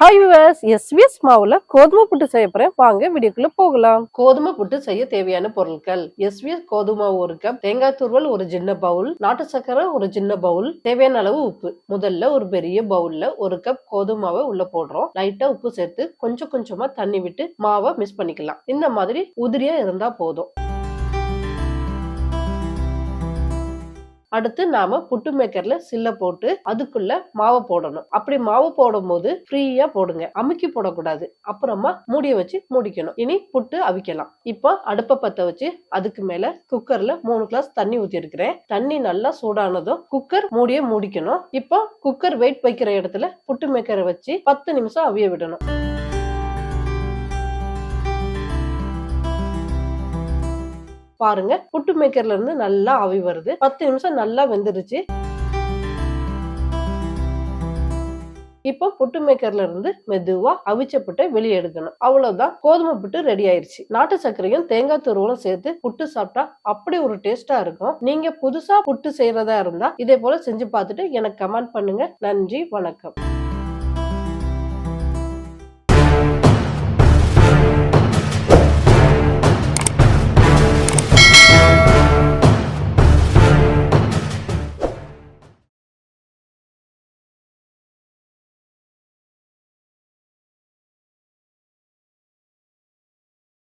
Hi viewers SVS மாவுல கோதுமை புட்டு செய்ய போறேன். வாங்க வீடியோக்குள்ள போகலாம். கோதுமை புட்டு செய்ய தேவையான பொருட்கள். எஸ்விஎஸ் கோதுமை ஒரு கப் தேங்காய் துருவல் ஒரு சின்ன பவுல் நாட்டு சக்கரை ஒரு சின்ன பவுல் தேவையான அளவு உப்பு. முதல்ல ஒரு பெரிய பவுல்ல ஒரு கப் கோதுமாவை உள்ள போடுறோம். லைட்டா உப்பு சேர்த்து கொஞ்சம் கொஞ்சமா தண்ணி விட்டு மாவை மிஸ் பண்ணிக்கலாம். இந்த மாதிரி உதிரியா இருந்தா போதும். அடுத்து நாம புட்டு மேக்கர்ல சில்ல போட்டு அதுக்குள்ள மாவை போடணும். அப்படி மாவு போடும் போது ஃப்ரீயா போடுங்க. அமுக்கி போடக்கூடாது. அப்புறமா மூடிய வச்சு மூடிக்கணும். இனி புட்டு அவிக்கலாம். இப்போ அடுப்பை பத்த வச்சு அதுக்கு மேல குக்கர்ல மூணு கிளாஸ் தண்ணி ஊத்தி இருக்கிறேன் தண்ணி நல்லா சூடானதும் குக்கர் மூடிய மூடிக்கணும். இப்போ குக்கர் வெயிட் வைக்கிற இடத்துல புட்டு மேக்கரை வச்சு பத்து நிமிஷம் அவிய விடணும். பாருங்க. புட்டு மேக்கர்ல இருந்து நல்லா ஆவி வருது. பத்து நிமிஷம் நல்லா வெந்துருச்சு இப்போ புட்டு மேக்கர்ல இருந்து மெதுவா அவிச்ச புட்டை வெளியே எடுக்கணும். அவ்வளவுதான். கோதுமை புட்டு ரெடி ஆயிருச்சு. நாட்டு சர்க்கரையும் தேங்காய் துருவலும் சேர்த்து புட்டு சாப்பிட்டா அப்படி ஒரு டேஸ்டா இருக்கும். நீங்க புதுசா புட்டு செய்யறதா இருந்தா இதே போல செஞ்சு பார்த்துட்டு எனக்கு கமெண்ட் பண்ணுங்க. நன்றி வணக்கம்.